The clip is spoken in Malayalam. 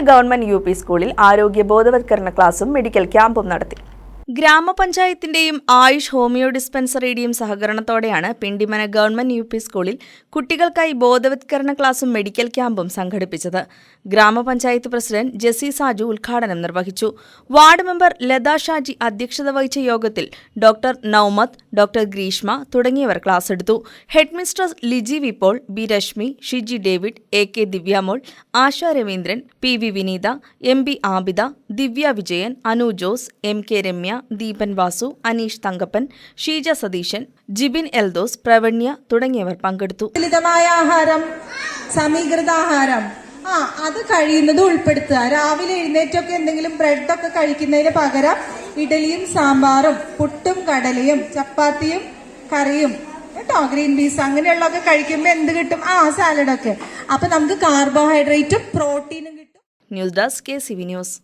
ഗവൺമെന്റ് യു പി സ്കൂളിൽ ആരോഗ്യ ബോധവൽക്കരണ ക്ലാസും മെഡിക്കൽ ക്യാമ്പും നടത്തി. ഗ്രാമപഞ്ചായത്തിന്റെയും ആയുഷ് ഹോമിയോ ഡിസ്പെൻസറിയുടെയും സഹകരണത്തോടെയാണ് പിണ്ടിമന ഗവൺമെന്റ് യു പി സ്കൂളിൽ കുട്ടികൾക്കായി ബോധവത്കരണ ക്ലാസും മെഡിക്കൽ ക്യാമ്പും സംഘടിപ്പിച്ചത്. ഗ്രാമപഞ്ചായത്ത് പ്രസിഡന്റ് ജെസി സാജു ഉദ്ഘാടനം നിർവഹിച്ചു. വാർഡ് മെമ്പർ ലത ഷാജി അധ്യക്ഷത വഹിച്ച യോഗത്തിൽ ഡോക്ടർ നൌമത്ത് ഡോക്ടർ ഗ്രീഷ്മ തുടങ്ങിയവർ ക്ലാസ് എടുത്തു. Headmistress Liji Vippol B Rashmi Shiji David A K Divyamol Asha Raveendran P V Vineetha M B Abida Divya Vijayan Anu Jose M K Ramya Deepan Vasu Aneesh Thankappan Sheeja Satheesan Jibin Eldhose Pravanya തുടങ്ങിയവർ പങ്കെടുത്തു. ലളിതമായ ആഹാരം സമീകൃത ആഹാരം. ആ അത് കഴിയുന്നത് ഉൾപ്പെടുത്തുക. രാവിലെ എഴുന്നേറ്റൊക്കെ എന്തെങ്കിലും ബ്രെഡൊക്കെ കഴിക്കുന്നതിന് പകരം ഇഡലിയും സാമ്പാറും പുട്ടും കടലയും ചപ്പാത്തിയും കറിയും കേട്ടോ? ഗ്രീൻ പീസ് അങ്ങനെയുള്ളതൊക്കെ കഴിക്കുമ്പോൾ എന്ത് കിട്ടും? ആ സാലഡൊക്കെ അപ്പൊ നമുക്ക് കാർബോഹൈഡ്രേറ്റും പ്രോട്ടീനും കിട്ടും. News desk K C V news.